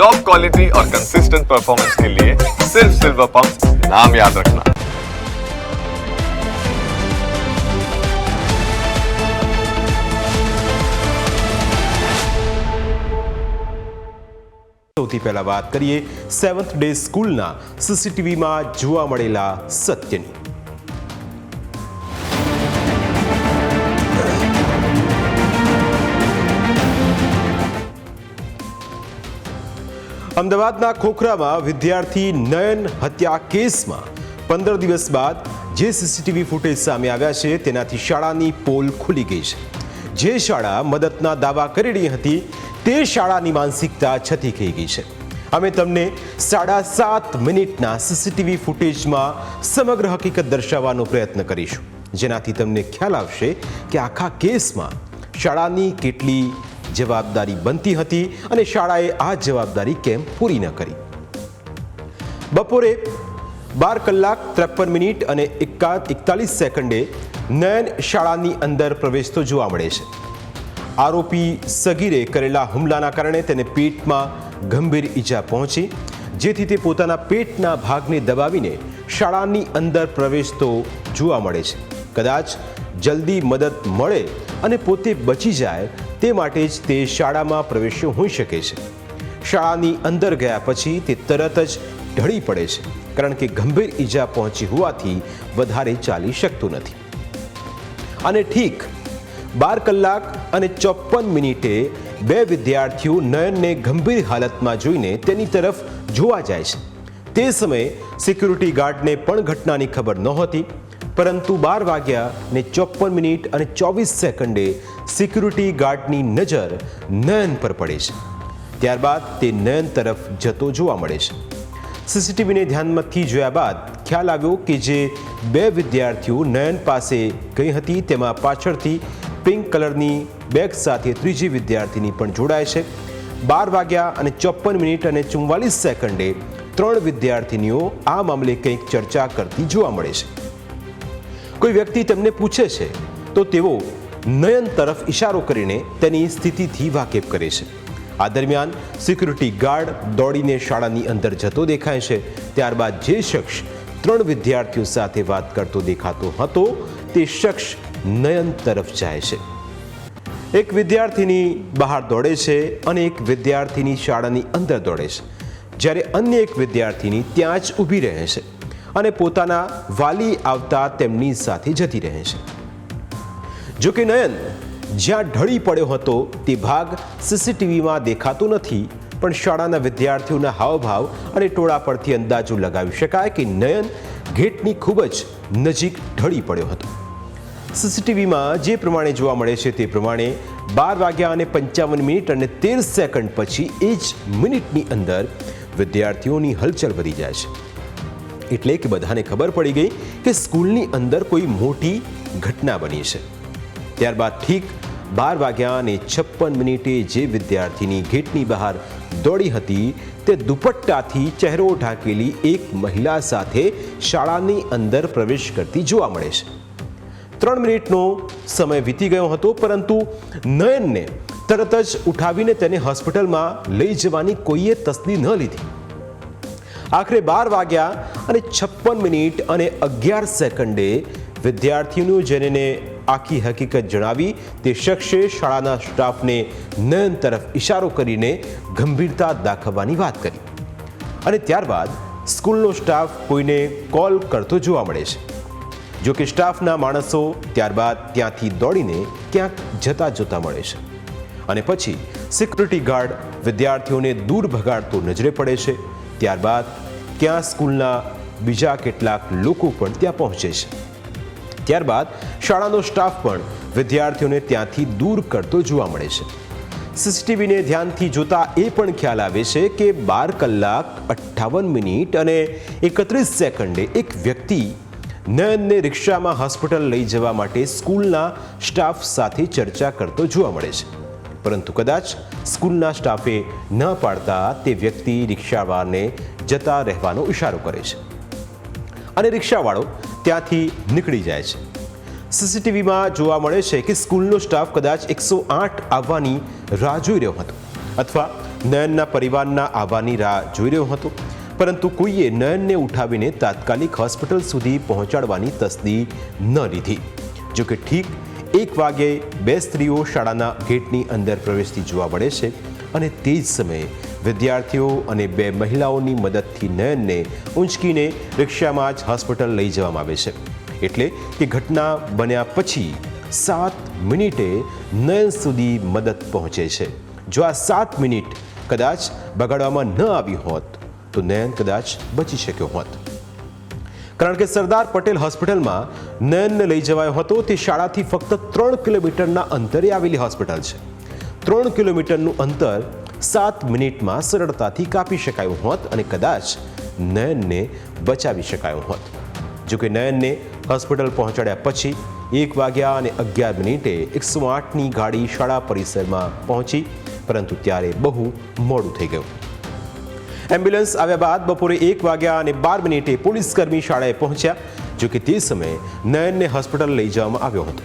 Top quality और consistent performance के लिए सिर्फ सिल्वर पंप नाम याद रखना સૌથી પહેલા વાત કરીએ સેવન્થ ડે સ્કૂલના સીસીટીવીમાં જોવા મળેલા સત્યની અમદાવાદના ખોખરામાં વિદ્યાર્થી નયન હત્યા કેસમાં પંદર દિવસ બાદ જે સીસીટીવી ફૂટેજ સામે આવ્યા છે, તેનાથી શાળાની પોલ ખુલી ગઈ છે. જે શાળા મદદના દાવા કરી રહી હતી, તે શાળાની માનસિકતા છતી થઈ ગઈ છે. અમે તમને સાડા સાત મિનિટના સીસીટીવી ફૂટેજમાં સમગ્ર હકીકત દર્શાવવાનો પ્રયત્ન કરીશું. જેનાથી તમને ખ્યાલ આવશે કે આખા કેસમાં શાળાની કેટલી જવાબદારી બનતી હતી અને શાળાએ આ જવાબદારી કેમ પૂરી ન કરી? બપોરે બાર કલાક ત્રેપન મિનિટ અને એકા એકતાલીસ સેકન્ડે નયન શાળાની અંદર પ્રવેશતો જોવા મળે છે. આરોપી સગીરે કરેલા હુમલાના કારણે તેને પેટમાં ગંભીર ઈજા પહોંચી, જેથી તે પોતાના પેટના ભાગને દબાવીને શાળાની અંદર પ્રવેશતો જોવા મળે છે. કદાચ જલ્દી મદદ મળે અને પોતે બચી જાય તે માટે જ તે શાળામાં પ્રવેશ્યો હોઈ શકે છે. શાળાની અંદર ગયા પછી તે તરત જ ઢળી પડે છે, કારણ કે ગંભીર ઈજા પહોંચી હોવાથી વધારે ચાલી શકતું નથી. અને ઠીક, બાર કલાક અને ચોપ્પન મિનિટે બે વિદ્યાર્થીઓ નયનને ગંભીર હાલતમાં જોઈને તેની તરફ જોવા જાય છે. તે સમયે સિક્યુરિટી ગાર્ડને પણ ઘટનાની ખબર નહોતી. પરંતુ બાર વાગ્યા ને ચોપ્પન મિનિટ અને ચોવીસ સેકન્ડે સિક્યુરિટી ગાર્ડની નજર નયન પર પડે છે. ત્યારબાદ તે નયન તરફ જતો જોવા મળે છે. સીસીટીવીને ધ્યાનમાંથી જોયા બાદ ખ્યાલ આવ્યો કે જે બે વિદ્યાર્થીઓ નયન પાસે ગઈ હતી, તેમાં પાછળથી પિંક કલરની બેગ સાથે ત્રીજી વિદ્યાર્થીની પણ જોડાય છે. બાર વાગ્યા અને ચોપ્પન મિનિટ અને ચુમ્વાલીસ સેકન્ડે ત્રણ વિદ્યાર્થીનીઓ આ મામલે કંઈક ચર્ચા કરતી જોવા મળે છે. કોઈ વ્યક્તિ તેમને પૂછે છે, તો તેઓ નયન તરફ ઇશારો કરીને તેની સ્થિતિથી વાકેફ કરે છે. આ દરમિયાન સિક્યુરિટી ગાર્ડ દોડીને શાળાની અંદર જતો દેખાય છે. ત્યારબાદ જે શખ્સ ત્રણ વિદ્યાર્થીઓ સાથે વાત કરતો દેખાતો હતો, તે શખ્સ નયન તરફ જાય છે. એક વિદ્યાર્થીની બહાર દોડે છે અને એક વિદ્યાર્થીની શાળાની અંદર દોડે છે. જ્યારે અન્ય એક વિદ્યાર્થીની ત્યાં જ ઊભી રહે છે. અને પોતાના વાલી આવતા તેમની સાથે જતી રહે છે. જોકે નયન, જ્યાં ઢળી પડ્યો હતો તે ભાગ સીસીટીવીમાં દેખાતો નથી, પણ શાળાના વિદ્યાર્થીઓના હાવભાવ અને ટોળા પરથી અંદાજો લગાવી શકાય કે નયન ગેટની ખૂબ જ નજીક ઢળી પડ્યો હતો. સીસીટીવીમાં જે પ્રમાણે જોવા મળે છે તે પ્રમાણે બાર વાગ્યા અને પંચાવન મિનિટ અને તેર સેકન્ડ પછી એ જ મિનિટની અંદર વિદ્યાર્થીઓની હલચલ વધી જાય છે. એટલે કે બધાને ખબર પડી ગઈ કે સ્કૂલની અંદર કોઈ મોટી ઘટના બની છે. ત્યારબાદ ઠીક બાર વાગ્યા અને છપ્પન મિનિટે જે વિદ્યાર્થીની ગેટની બહાર દોડી હતી, તે દુપટ્ટાથી ચહેરો ઢાંકેલી એક મહિલા સાથે શાળાની અંદર પ્રવેશ કરતી જોવા મળે છે. ત્રણ મિનિટનો સમય વીતી ગયો હતો, પરંતુ નયનને તરત જ ઉઠાવીને તેને હોસ્પિટલમાં લઈ જવાની કોઈએ તસ્દી ન લીધી. આખરે બાર વાગ્યા અને છપ્પન મિનિટ અને અગિયાર સેકન્ડે વિદ્યાર્થીઓનું જેને આખી હકીકત જણાવી તે શખ્સે શાળાના સ્ટાફને નયન તરફ ઇશારો કરીને ગંભીરતા દાખવવાની વાત કરી. અને ત્યારબાદ સ્કૂલનો સ્ટાફ કોઈને કોલ કરતો જોવા મળે છે. જો કે સ્ટાફના માણસો ત્યારબાદ ત્યાંથી દોડીને ક્યાંક જતા જોતા મળે છે. અને પછી સિક્યુરિટી ગાર્ડ વિદ્યાર્થીઓને દૂર ભગાડતો નજરે પડે છે. ત્યારબાદ ત્યાં સ્કૂલના બીજા કેટલાક લોકો પણ ત્યાં પહોંચે છે. ત્યારબાદ શાળાનો સ્ટાફ પણ વિદ્યાર્થીઓને ત્યાંથી દૂર કરતો જોવા મળે છે. સીસીટીવીને ધ્યાનથી જોતા એ પણ ખ્યાલ આવે છે કે બાર કલાક અઠ્ઠાવન મિનિટ અને એકત્રીસ સેકન્ડે એક વ્યક્તિ નયનને રિક્ષામાં હોસ્પિટલ લઈ જવા માટે સ્કૂલના સ્ટાફ સાથે ચર્ચા કરતો જોવા મળે છે. પરંતુ કદાચ સ્કૂલના સ્ટાફે ન પાડતા તે વ્યક્તિ રિક્ષાવાળાને જતા રહેવાનો ઇશારો કરે છે. અને રિક્ષાવાળો ત્યાંથી નીકળી જાય છે. સીસીટીવીમાં જોવા મળે છે કે સ્કૂલનો સ્ટાફ કદાચ એકસો આઠ આવવાની રાહ જોઈ રહ્યો હતો અથવા નયનના પરિવારના આવવાની રાહ જોઈ રહ્યો હતો. પરંતુ કોઈએ નયનને ઉઠાવીને તાત્કાલિક હોસ્પિટલ સુધી પહોંચાડવાની તસ્દી ન લીધી. જોકે ઠીક એક વાગ્યે બે સ્ત્રીઓ શાળાના ગેટની અંદર પ્રવેશતી જોવા મળે છે અને તે જ સમયે વિદ્યાર્થીઓ અને બે મહિલાઓની મદદથી નયનને ઊંચકીને રિક્ષામાં જ હોસ્પિટલ લઈ જવામાં આવે છે. એટલે કે ઘટના બન્યા પછી સાત મિનિટે નયન સુધી મદદ પહોંચે છે. જો આ સાત મિનિટ કદાચ બગાડવામાં ન આવી હોત, તો નયન કદાચ બચી શક્યો હોત. કારણ કે સરદાર પટેલ હોસ્પિટલમાં નયનને લઈ જવાયો હતો. તે શાળાથી ફક્ત ત્રણ કિલોમીટરના અંતરે આવેલી હોસ્પિટલ છે. ત્રણ કિલોમીટરનું અંતર સાત મિનિટમાં સરળતાથી કાપી શકાયું હોત અને કદાચ નયનને બચાવી શકાયું હોત. જોકે નયનને હોસ્પિટલ પહોંચાડ્યા પછી એક વાગ્યા અને અગિયાર મિનિટે એકસો આઠની ગાડી શાળા પરિસરમાં પહોંચી, પરંતુ ત્યારે બહુ મોડું થઈ ગયું. એમ્બ્યુલન્સ આવ્યા બાદ બપોરે એક વાગ્યા અને બાર મિનિટે પોલીસકર્મી શાળાએ પહોંચ્યા જોકે તે સમયે નયનને હોસ્પિટલ લઈ જવામાં આવ્યો હતો.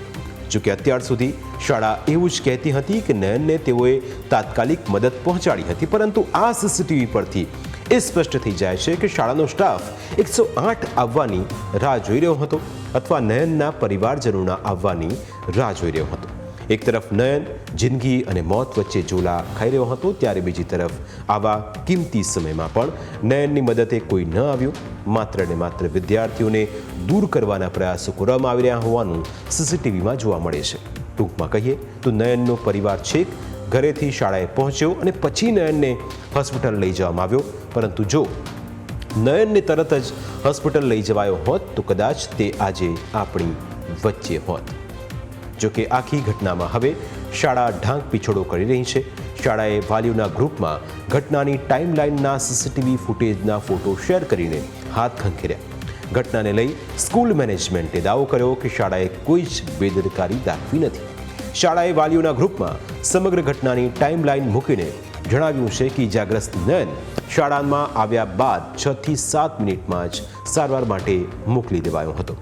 જોકે અત્યાર સુધી શાળા એવું જ કહેતી હતી કે નયનને તેઓએ તાત્કાલિક મદદ પહોંચાડી હતી, પરંતુ આ સીસીટીવી પરથી એ સ્પષ્ટ થઈ જાય છે કે શાળાનો સ્ટાફ એકસો આઠ આવવાની રાહ જોઈ રહ્યો હતો, અથવા નયનના પરિવારજનોના આવવાની રાહ જોઈ રહ્યો હતો. એક તરફ નયન, જિંદગી અને મોત વચ્ચે ઝોલા ખાઈ રહ્યો હતો, ત્યારે બીજી તરફ આવા કિંમતી સમયમાં પણ નયનની મદદે કોઈ ન આવ્યું. માત્ર ને માત્ર વિદ્યાર્થીઓને દૂર કરવાના પ્રયાસો કરવામાં આવી રહ્યા હોવાનું સીસીટીવીમાં જોવા મળે છે. ટૂંકમાં કહીએ તો નયનનો પરિવાર છેક ઘરેથી શાળાએ પહોંચ્યો અને પછી નયનને હોસ્પિટલ લઈ જવામાં આવ્યો. પરંતુ જો નયનને તરત જ હોસ્પિટલ લઈ જવાયો હોત તો કદાચ તે આજે આપણી વચ્ચે હોત. જો કે આખી ઘટનામાં હવે શાળા ઢાંક પીછોડો કરી રહી છે. શાળાએ વાલીઓના ગ્રુપમાં ઘટનાની ટાઈમલાઈનના સીસીટીવી ફૂટેજના ફોટો શેર કરીને હાથ ખંખેર્યા. ઘટનાને લઈ સ્કૂલ મેનેજમેન્ટે દાવો કર્યો કે શાળાએ કોઈ જ બેદરકારી દાખવી નથી. શાળાએ વાલીઓના ગ્રુપમાં સમગ્ર ઘટનાની ટાઈમલાઈન મૂકીને જણાવ્યું છે કે ઇજાગ્રસ્ત નયન શાળામાં આવ્યા બાદ છ થી સાત મિનિટમાં જ સારવાર માટે મોકલી દેવાયો હતો.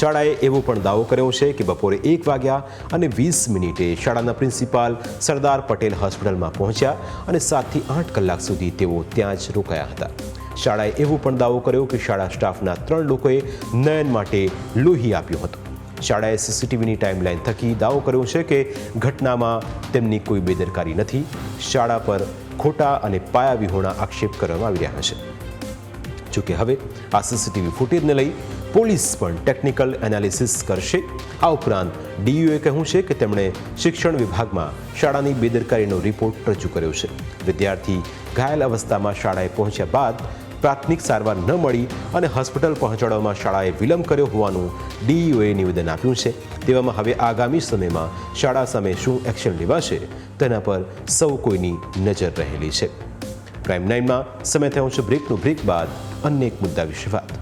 શાળાએ એવો પણ દાવો કર્યો છે કે બપોરે એક વાગ્યા અને વીસ મિનિટે શાળાના પ્રિન્સિપાલ સરદાર પટેલ હોસ્પિટલમાં પહોંચ્યા અને સાતથી આઠ કલાક સુધી તેઓ ત્યાં જ રોકાયા હતા. શાળાએ એવો પણ દાવો કર્યો કે શાળા સ્ટાફના ત્રણ લોકોએ નયન માટે લોહી આપ્યું હતું. શાળાએ સીસીટીવીની ટાઈમલાઈન થકી દાવો કર્યો છે કે ઘટનામાં તેમની કોઈ બેદરકારી નથી. શાળા પર ખોટા અને પાયા વિહોણા આક્ષેપ કરવામાં આવી રહ્યા છે. જોકે હવે આ સીસીટીવી ફૂટેજને લઈ પોલીસ પણ ટેકનિકલ એનાલિસિસ કરશે. આ ઉપરાંત ડીયુએ કહ્યું છે કે તેમણે શિક્ષણ વિભાગમાં શાળાની બેદરકારીનો રિપોર્ટ રજૂ કર્યો છે. વિદ્યાર્થી ઘાયલ અવસ્થામાં શાળાએ પહોંચ્યા બાદ પ્રાથમિક સારવાર ન મળી અને હોસ્પિટલ પહોંચાડવામાં શાળાએ વિલંબ કર્યો હોવાનું ડીયુએ નિવેદન આપ્યું છે. તેવામાં હવે આગામી સમયમાં શાળા સામે શું એક્શન લેવાશે તેના પર સૌ કોઈની નજર રહેલી છે. પ્રાઇમ નાઇનમાં સમય થયો છે બ્રેકનું બ્રેક બાદ અન્ય એક મુદ્દા વિશે વાત.